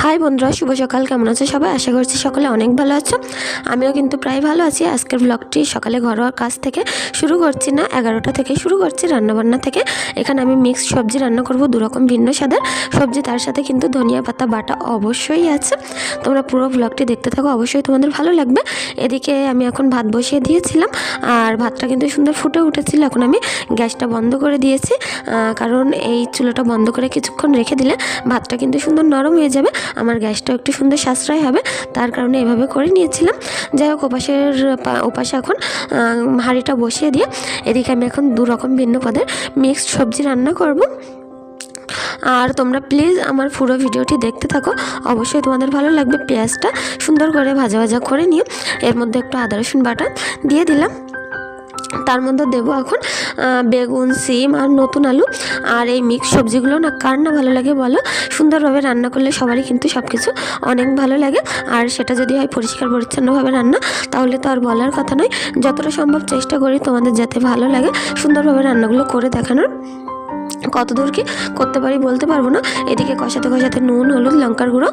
High বন্ধুরা, শুভ সকাল। কেমন আছো সবাই? আশা করছি সকলে অনেক ভালো আছো। আমিও কিন্তু প্রায় ভালো আছি। আজকের ব্লগটি সকালে ঘরোয়া কাজ থেকে শুরু করছি না, এগারোটা থেকে শুরু করছি রান্নাবান্না থেকে। এখানে আমি মিক্সড সবজি রান্না করব, দুরকম ভিন্ন স্বাদের সবজি। তার সাথে কিন্তু ধনিয়া পাতা বাটা অবশ্যই আছে। তোমরা পুরো ব্লগটি দেখতে থাকো, অবশ্যই তোমাদের ভালো লাগবে। এদিকে আমি এখন ভাত বসিয়ে দিয়েছিলাম, আর ভাতটা কিন্তু সুন্দর ফুটে উঠেছিল। এখন আমি গ্যাসটা বন্ধ করে দিয়েছি কারণ এই চুলোটা বন্ধ করে কিছুক্ষণ রেখে দিলে ভাতটা কিন্তু সুন্দর নরম হয়ে যাবে। আমার গ্যাসটাও একটু সুন্দর সাশ্রয় হবে, তার কারণে এভাবে করে নিয়েছিলাম। যাই হোক, ওপাশের ওপাশে এখন হাঁড়িটা বসিয়ে দিয়ে এদিকে আমি এখন দু রকম ভিন্ন পদের মিক্সড সবজি রান্না করব। আর তোমরা প্লিজ আমার পুরো ভিডিওটি দেখতে থাকো। অবশ্যই তোমাদের ভালো লাগবে পেঁয়াজটা সুন্দর করে ভাজা ভাজা করে নিয়ে এর মধ্যে একটু আদা রসুন বাটা দিয়ে দিলাম। তার মধ্যে দেবো এখন বেগুন, সিম আর নতুন আলু। আর এই মিক্স সবজিগুলো না কার না ভালো লাগে বলো? সুন্দরভাবে রান্না করলে সবারই কিন্তু সব কিছু অনেক ভালো লাগে। আর সেটা যদি হয় পরিষ্কার পরিচ্ছন্নভাবে রান্না, তাহলে তো আর বলার কথা নয়। যতটা সম্ভব চেষ্টা করি তোমাদের যাতে ভালো লাগে সুন্দরভাবে রান্নাগুলো করে দেখানোর। কত দূর কি করতে পারি বলতে পারব না। এদিকে কষাতে কষাতে নুন, হলুদ, লঙ্কার গুঁড়ো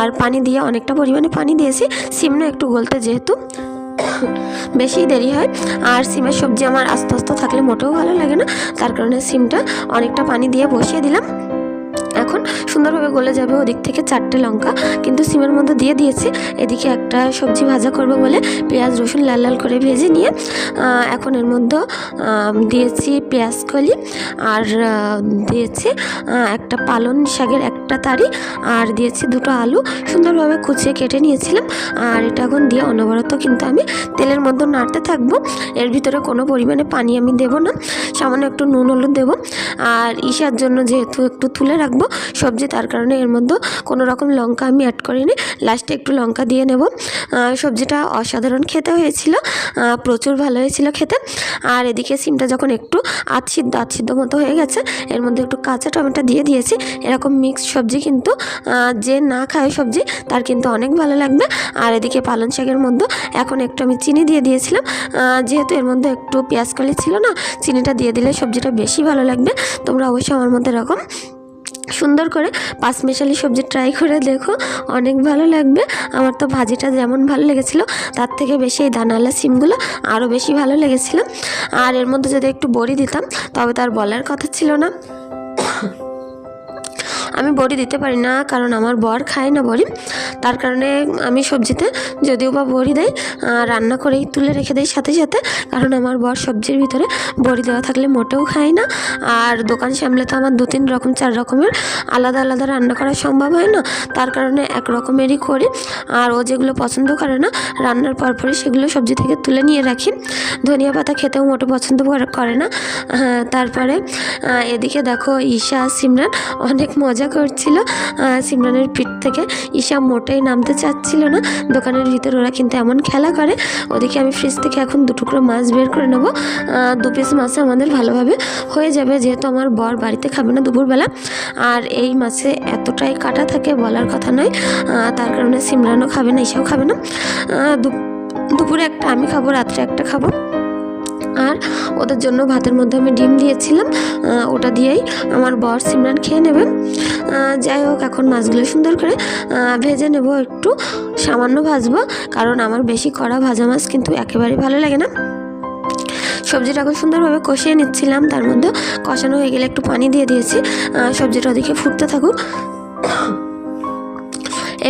আর পানি দিয়ে অনেকটা পরিমাণে পানি দিয়েছি। সিমনা একটু গলতে যেহেতু। বেশি দেরি হয়। আর সিমের সবজি আমার আস্তে আস্তে থাকলে মোটেও ভালো লাগে না। তার কারণে সিমটা অনেকটা পানি দিয়ে বসিয়ে দিলাম। এখন সুন্দরভাবে গলে যাবে ওদিক থেকে চারটে লঙ্কা, কিন্তু সিমের মধ্যে দিয়ে দিয়েছি। এদিকে একটা সবজি ভাজা করব বলে পেঁয়াজ, রসুন লাল লাল করে ভেজে নিয়ে এখন এর মধ্যে দিয়েছি পেঁয়াজ কলি আর দিয়েছি একটা পালন শাকের একটা তারি আর দিয়েছি দুটো আলু। সুন্দরভাবে কুচিয়ে কেটে নিয়েছিলাম আর এটা এখন দিয়ে অনবরত কিন্তু আমি তেলের মধ্যে নাড়তে থাকব। এর ভিতরে কোনো পরিমাণে পানি আমি দেবো না, সামান্য একটু নুন, হলুদ দেবো। আর ইসার জন্য যেহেতু একটু তুলে রাখব সবজি তার কারণে এর মধ্যে কোনো রকম লঙ্কা আমি অ্যাড করিনি। লাস্টে একটু লঙ্কা দিয়ে নেব। সবজিটা অসাধারণ খেতে হয়েছিল। প্রচুর ভালো হয়েছিল খেতে। আর এদিকে সিমটা যখন একটু আধ সিদ্ধ আধ সিদ্ধ মতো হয়ে গেছে, এর মধ্যে একটু কাঁচা টমেটো দিয়ে দিয়েছি। এরকম মিক্সড সবজি কিন্তু যে না খায় সবজি, তার কিন্তু অনেক ভালো লাগবে। আর এদিকে পালং শাকের মধ্যে এখন একটু আমি চিনি দিয়ে দিয়েছিলাম। যেহেতু এর মধ্যে একটু পেঁয়াজ কলি ছিল না, চিনিটা দিয়ে দিলে সবজিটা বেশি ভালো লাগবে। তোমরা অবশ্যই আমার মধ্যে এরকম সুন্দর করে পাঁচ মিশালি সবজি ট্রাই করে দেখো। অনেক ভালো লাগবে। আমার তো ভাজিটা যেমন ভালো লেগেছিলো, তার থেকে বেশি এই দানালা সিমগুলো আরও বেশি ভালো লেগেছিলো। আর এর মধ্যে যদি একটু বড়ি দিতাম, তবে তার বলার কথা ছিল না। আমি বড়ি দিতে পারি না, কারণ আমার বর খায় না বড়ি। তার কারণে আমি সবজিতে যদিও বা বড়ি দেয় রান্না করেই তুলে রেখে দেয় সাথে সাথে, কারণ আমার বর সবজির ভিতরে বড়ি দেওয়া থাকলে মোটেও খায় না। আর দোকান সামলে তো আমার দু তিন রকম, চার রকমের আলাদা আলাদা রান্না করা সম্ভব হয় না। তার কারণে এক রকমেরই করি। আর ও যেগুলো পছন্দ করে না, রান্নার পরপরই সেগুলো সবজি থেকে তুলে নিয়ে রাখি। ধনিয়া পাতা খেতেও মোটে পছন্দ করে- না। তারপরে এদিকে দেখো ঈশা সিমরান অনেক মজা করছিল আহ, সিমরানের পিঠ থেকে। ঈশা মোটেই নামতে চাচ্ছিল না। দোকানের ভিতর ওরা কিন্তু এমন খেলা করে। ওদিকে আমি ফ্রিজ থেকে এখন দু টুকরো মাছ বের করে নেব। দু পিস মাছে আমাদের ভালোভাবে হয়ে যাবে। যেহেতু আমার বর বাড়িতে খাবে না দুপুরবেলা। আর এই মাছে এতটাই কাটা থাকে বলার কথা নয়। তার কারণে সিমরানও খাবে না ঈশাও খাবে না। দুপুরে একটা আমি খাব রাত্রে একটা খাব। আর ওদের জন্য ভাতের মধ্যে আমি ডিম দিয়েছিলাম ওটা দিয়েই আমার বর সিমরান খেয়ে নেবে। যাই হোক, এখন মাছগুলো সুন্দর করে ভেজে নেব একটু। সামান্য ভাজবো, কারণ আমার বেশি কড়া ভাজা মাছ কিন্তু একেবারেই ভালো লাগে না। সবজিটা এখন সুন্দরভাবে কষিয়ে নিচ্ছিলাম, তার মধ্যে কষানো হয়ে গেলে একটু পানি দিয়ে দিয়েছি। সবজিটা ওদিকে ফুটতে থাকুক।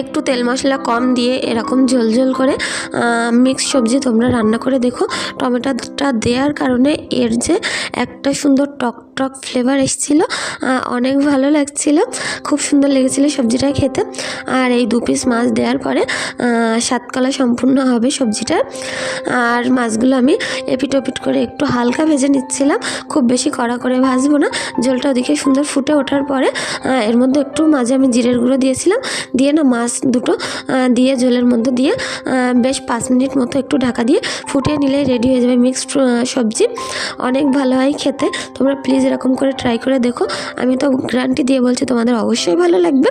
একটু তেল মশলা কম দিয়ে এরকম ঝোল ঝোল করে মিক্স সবজি তোমরা রান্না করে দেখো। টমেটোটা দেওয়ার কারণে এর যে একটা সুন্দর টক টক ফ্লেভার এসেছিল। অনেক ভালো লাগছিল। খুব সুন্দর লেগেছিলো সবজিটা খেতে। আর এই দু পিস মাছ দেওয়ার পরে সাতকলা সম্পূর্ণ হবে সবজিটা। আর মাছগুলো আমি এপিট ওপিট করে একটু হালকা ভেজে নিচ্ছিলাম। খুব বেশি কড়া করে ভাজবো না। জলটা ওদিকে সুন্দর ফুটে ওঠার পরে এর মধ্যে একটু মাঝে আমি জিরের গুঁড়ো দিয়েছিলাম। দিয়ে না মাছ দুটো দিয়ে ঝোলের মধ্যে দিয়ে বেশ পাঁচ মিনিট মতো একটু ঢাকা দিয়ে ফুটিয়ে নিলেই রেডি হয়ে যাবে মিক্সড সবজি। অনেক ভালো হয় খেতে। তোমরা প্লিজ প্লিজ এরকম করে ট্রাই করে দেখো, আমি তো গ্যারান্টি দিয়ে বলছি তোমাদের অবশ্যই ভালো লাগবে।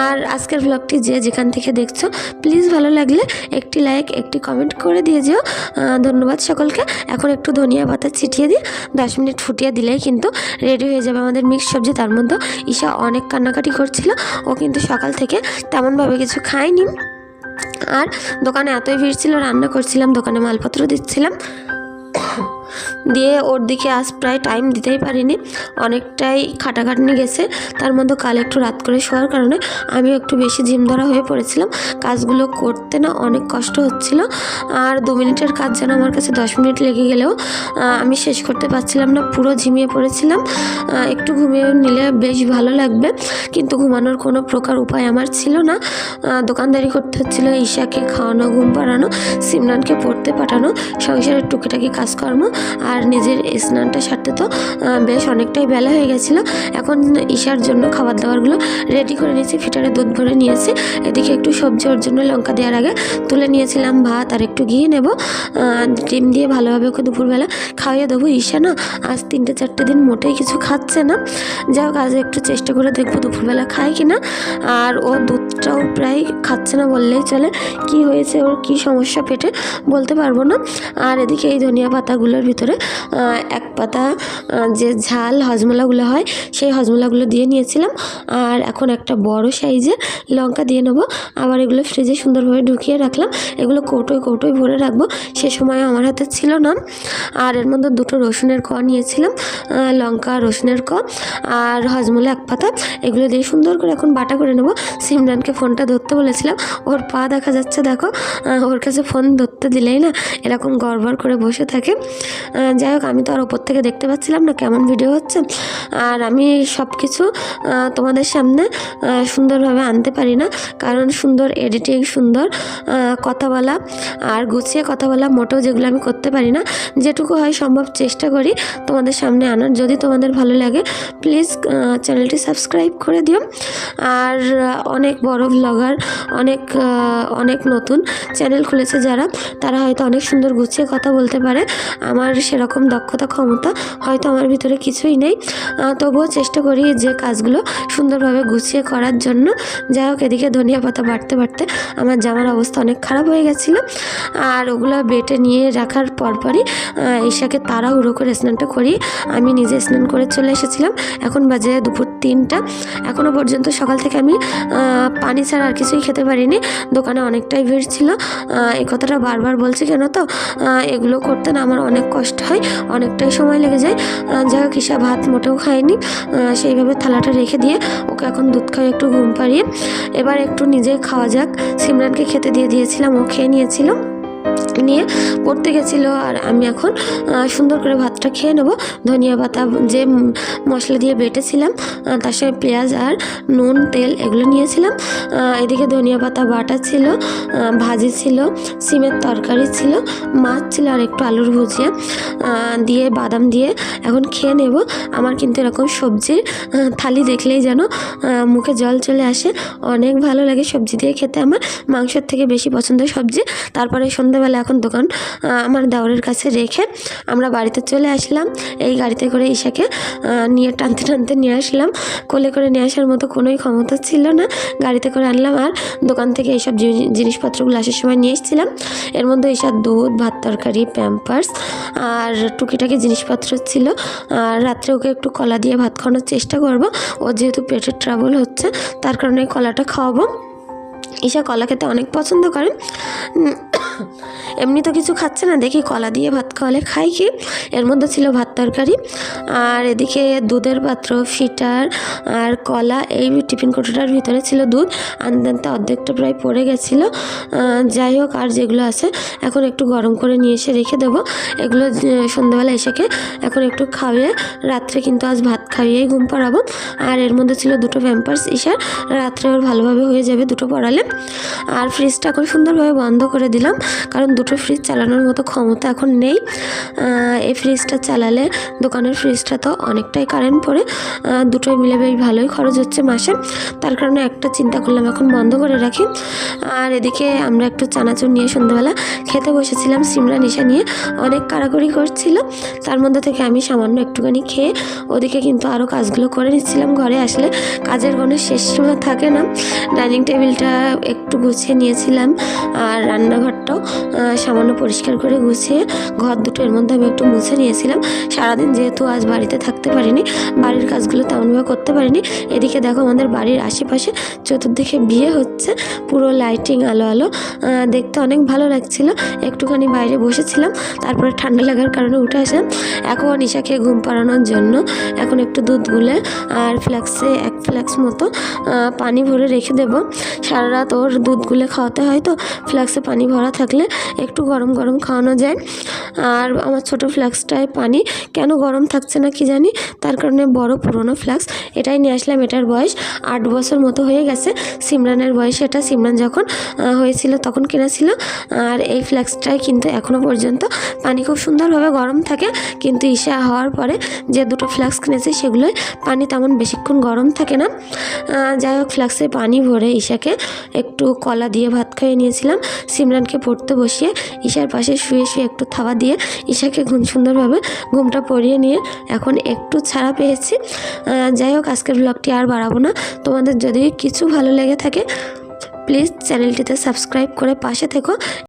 আর আজকের ব্লগটি যে যেখান থেকে দেখছ প্লিজ ভালো লাগলে একটি লাইক একটি কমেন্ট করে দিয়ে যেও। ধন্যবাদ সকলকে। এখন একটু ধনিয়া পাতা ছিটিয়ে দিয়ে দশ মিনিট ফুটিয়ে দিলেই কিন্তু রেডি হয়ে যাবে আমাদের মিক্স সবজি। তার মধ্যে ঈশা অনেক কান্নাকাটি করছিল। ও কিন্তু সকাল থেকে তেমনভাবে কিছু খায়নি। আর দোকানে এতই ভিড় ছিল, রান্না করছিলাম, দোকানে মালপত্র দিচ্ছিলাম। দিয়ে ওর দিকে আজ প্রায় টাইম দিতেই পারিনি। অনেকটাই খাটাখাটনি গেছে। তার মধ্যে কাল একটু রাত করে শোয়ার কারণে আমিও একটু বেশি ঝিম ধরা হয়ে পড়েছিলাম। কাজগুলো করতে না অনেক কষ্ট হচ্ছিল। আর দু মিনিটের কাজ যেন আমার কাছে দশ মিনিট লেগে গেলেও আমি শেষ করতে পারছিলাম না, পুরো ঝিমিয়ে পড়েছিলাম। একটু ঘুমিয়ে নিলে বেশ ভালো লাগবে। কিন্তু ঘুমানোর কোনো প্রকার উপায় আমার ছিল না। দোকানদারি করতে হচ্ছিল, ঈশাকে খাওয়ানো, ঘুম পাড়ানো, সিমরানকে পড়তে পাঠানো, সংসারের টুকিটাকি কাজকর্ম। আর নিজের স্নানটা সারতে তো বেশ অনেকটাই বেলা হয়ে গেছিল। এখন ঈশার জন্য খাবার দাবারগুলো রেডি করে নিয়েছি, ফিটারে দুধ ভরে নিয়েছি। এদিকে একটু সবজি ওর জন্য লঙ্কা দেওয়ার আগে তুলে নিয়েছিলাম ভাত আর একটু ঘি নেব। ডিম দিয়ে ভালোভাবে ওকে দুপুরবেলা খাইয়ে দেবো। ঈশা না আজ তিনটে চারটে দিন মোটেই কিছু খাচ্ছে না। যাই হোক, আজ একটু চেষ্টা করে দেখব দুপুরবেলা খায় কি না আর ও দুধটাও প্রায় খাচ্ছে না বললেই চলে। কি হয়েছে, ওর কি সমস্যা পেটে বলতে পারব না। আর এদিকে এই ধনিয়া পাতাগুলোর ভিতরে এক পাতা যে ঝাল হজমলাগুলো হয়, সেই হজমলাগুলো দিয়ে নিয়েছিলাম। আর এখন একটা বড় সাইজে লঙ্কা দিয়ে নেব। আবার এগুলো ফ্রিজে সুন্দরভাবে ঢুকিয়ে রাখলাম। এগুলো কৌটোয় কৌটোয় ভরে রাখব। সে সময় আমার হাতে ছিল না। আর এর মধ্যে দুটো রসুনের ক নিয়েছিলাম লঙ্কা, রসুনের ক আর হজমলা এক পাতা। এগুলো দিয়ে সুন্দর করে এখন বাটা করে নেব। সিমরানকে ফোনটা ধরতে বলেছিলাম। ওর পা দেখা যাচ্ছে, দেখো ওর কাছে ফোন ধরতে দিলেই না, এরকম গড়বড় করে বসে থাকে। যাই হোক, আমি তো আর ওপর থেকে দেখতে পাচ্ছিলাম না কেমন ভিডিও হচ্ছে। আর আমি সব কিছু তোমাদের সামনে সুন্দরভাবে আনতে পারি না। কারণ সুন্দর এডিটিং সুন্দর কথা বলা আর গুছিয়ে কথা বলা মোটেও যেগুলো আমি করতে পারি না। যেটুকু হয় সম্ভব চেষ্টা করি তোমাদের সামনে আনার। যদি তোমাদের ভালো লাগে প্লিজ চ্যানেলটি সাবস্ক্রাইব করে দিও। আর অনেক বড় ব্লগার অনেক অনেক নতুন চ্যানেল খুলেছে যারা। তারা হয়তো অনেক সুন্দর গুছিয়ে কথা বলতে পারে। আমার সেরকম দক্ষতা, ক্ষমতা হয়তো আমার ভিতরে কিছুই নেই। তবুও চেষ্টা করি যে কাজগুলো সুন্দরভাবে গুছিয়ে করার জন্য। যাই হোক, এদিকে ধনিয়া পাতা বাড়তে বাড়তে আমার জামার অবস্থা অনেক খারাপ হয়ে গেছিল। আর ওগুলো বেটে নিয়ে রাখার পরপরই ঈশাকে তাড়াহুড়ো করে স্নানটা করি আমি নিজে স্নান করে চলে এসেছিলাম। এখন বাজে দুপুর তিনটা। এখনও পর্যন্ত সকাল থেকে আমি পানি ছাড়া আর কিছুই খেতে পারিনি। দোকানে অনেকটাই ভিড় ছিল। এই কথাটা বারবার বলছি কেন তো? এগুলো করতে না আমার অনেক কষ্ট হয়, অনেকটাই সময় লেগে যায়। যাই হোক, ঈশা ভাত মোটেও খায়নি। সেইভাবে থালাটা রেখে দিয়ে ওকে এখন দুধ খাওয়া একটু ঘুম পাড়িয়ে। এবার একটু নিজে খাওয়া যাক। সিমরানকে খেতে দিয়ে দিয়েছিলাম, ও খেয়ে নিয়েছিল। নিয়ে পড়তে গেছিল আর আমি এখন সুন্দর করে ভাতটা খেয়ে নেব। ধনিয়া পাতা, যে মশলা দিয়ে বেটেছিলাম তার সঙ্গে পেঁয়াজ আর নুন, তেল এগুলো নিয়েছিলাম। এদিকে ধনিয়া পাতা বাটা ছিল ভাজি ছিল, সিমের তরকারি ছিল, মাছ ছিল আর একটু আলুর ভুজিয়া। দিয়ে বাদাম দিয়ে এখন খেয়ে নেব। আমার কিন্তু এরকম সবজির থালি দেখলেই যেন মুখে জল চলে আসে। অনেক ভালো লাগে সবজি দিয়ে খেতে। আমার মাংসের থেকে বেশি পছন্দ সবজি। তারপরে সন্ধ্যাবেলা এখন দোকান আমার দেওরের কাছে রেখে আমরা বাড়িতে চলে আসলাম। এই গাড়িতে করে ঈশাকে নিয়ে টানতে টানতে নিয়ে আসলাম। কোলে করে নিয়ে আসার মতো কোনোই ক্ষমতা ছিল না। গাড়িতে করে আনলাম আর দোকান থেকে এইসব জিনিসপত্রগুলো আসার সময় নিয়ে এসেছিলাম। এর মধ্যে এইসব দুধ ভাত তরকারি প্যাম্পার্স আর টুকিটাকি জিনিসপত্র ছিল। আর রাত্রে ওকে একটু কলা দিয়ে ভাত খাওয়ানোর চেষ্টা করব। ও যেহেতু পেটের ট্রাবল হচ্ছে তার কারণে কলাটা খাওয়াবো। ঈশা কলা খেতে অনেক পছন্দ করে। উম, এমনি তো কিছু খাচ্ছে না, দেখি কলা দিয়ে ভাত খাওয়ালে খাই কি। এর মধ্যে ছিল ভাত তরকারি, আর এদিকে দুধের পাত্র, ফিটার আর কলা, এই টিফিন কোটোটার ভিতরে ছিল দুধ। আনতে আনতে অর্ধেকটা প্রায় পড়ে গেছিল। যাই হোক, আর যেগুলো আছে এখন একটু গরম করে নিয়ে এসে রেখে দেবো। এগুলো সন্ধ্যাবেলা এসেকে এখন একটু খাওয়িয়ে রাত্রে কিন্তু আজ ভাত খাইয়েই ঘুম পাড়াবো। আর এর মধ্যে ছিল দুটো ভ্যাম্পার্স ইসার রাত্রে ওর ভালোভাবে হয়ে যাবে দুটো পড়ালে। আর ফ্রিজটা এখন সুন্দরভাবে বন্ধ করে দিলাম। কারণ দুটো ফ্রিজ চালানোর মতো ক্ষমতা এখন নেই। এই ফ্রিজটা চালালে দোকানের ফ্রিজটা তো অনেকটাই কারেন্ট পড়ে দুটোই মিলে বেশ ভালোই খরচ হচ্ছে মাসে। তার কারণে একটা চিন্তা করলাম এখন বন্ধ করে রাখি। আর এদিকে আমরা একটু চানাচুর নিয়ে সন্ধ্যাবেলা খেতে বসেছিলাম সিমরা নিশা নিয়ে। অনেক কাড়াকড়ি করছিল। তার মধ্যে থেকে আমি সামান্য একটুখানি খেয়ে ওদিকে কিন্তু আরও কাজগুলো করে নিচ্ছিলাম ঘরে। আসলে কাজের কোনো শেষ সীমা থাকে না। ডাইনিং টেবিলটা একটু গুছিয়ে নিয়েছিলাম। আর রান্নাঘরটাও সামান্য পরিষ্কার করে গুছিয়ে ঘর দুটো এর মধ্যে আমি একটু মুছে নিয়েছিলাম। সারাদিন যেহেতু আজ বাড়িতে থাকতে পারিনি, বাড়ির কাজগুলো তেমনভাবে করতে পারিনি। এদিকে দেখো আমাদের বাড়ির আশেপাশে চতুর্দিকে বিয়ে হচ্ছে, পুরো লাইটিং আলো আলো। দেখতে অনেক ভালো লাগছিল। একটুখানি বাইরে বসেছিলাম, তারপরে ঠান্ডা লাগার কারণে উঠে আসলাম। এখন নিশাকে ঘুম পাড়ানোর জন্য এখন একটু দুধ গুলে আর ফ্ল্যাক্সে এক ফ্ল্যাক্স মতো পানি ভরে রেখে দেব। সারা রাত ওর দুধ গুলে খাওয়াতে হয় তো ফ্ল্যাক্সে পানি ভরা থাকলে একটু গরম গরম খাওয়ানো যায়। আর আমার ছোট ফ্ল্যাক্সটায় পানি কেন গরম থাকছে না কি জানি? তার কারণে বড় পুরনো ফ্ল্যাক্স এটাই নিয়ে আসলাম, এটার বয়স আট বছর মতো হয়ে গেছে। সিমরানের বয়স এটা। সিমরান যখন হয়েছিল তখন কেনা ছিল। আর এই ফ্ল্যাক্সটায় কিন্তু এখনও পর্যন্ত পানি খুব সুন্দরভাবে গরম থাকে। কিন্তু ঈশা হওয়ার পরে যে দুটো ফ্ল্যাক্স কিনেছি সেগুলোই পানি তেমন বেশিক্ষণ গরম থাকে না। যাই হোক ফ্ল্যাক্সে পানি ভরে ঈশাকে একটু কলা দিয়ে ভাত খাইয়ে নিয়েছিলাম। সিমরানকে পড়তে বসিয়ে ঈশার পাশে শুয়ে শুয়ে একটু থাবা দিয়ে ঈশাকে ঘুম সুন্দরভাবে ঘুমটা পরিয়ে নিয়ে এখন একটু ছাড়া পেয়েছি। যাই হোক, আজকের ব্লগটি আর বাড়াবো না। তোমাদের যদি কিছু ভালো লেগে থাকে প্লিজ চ্যানেলটিতে সাবস্ক্রাইব করে পাশে থেকো।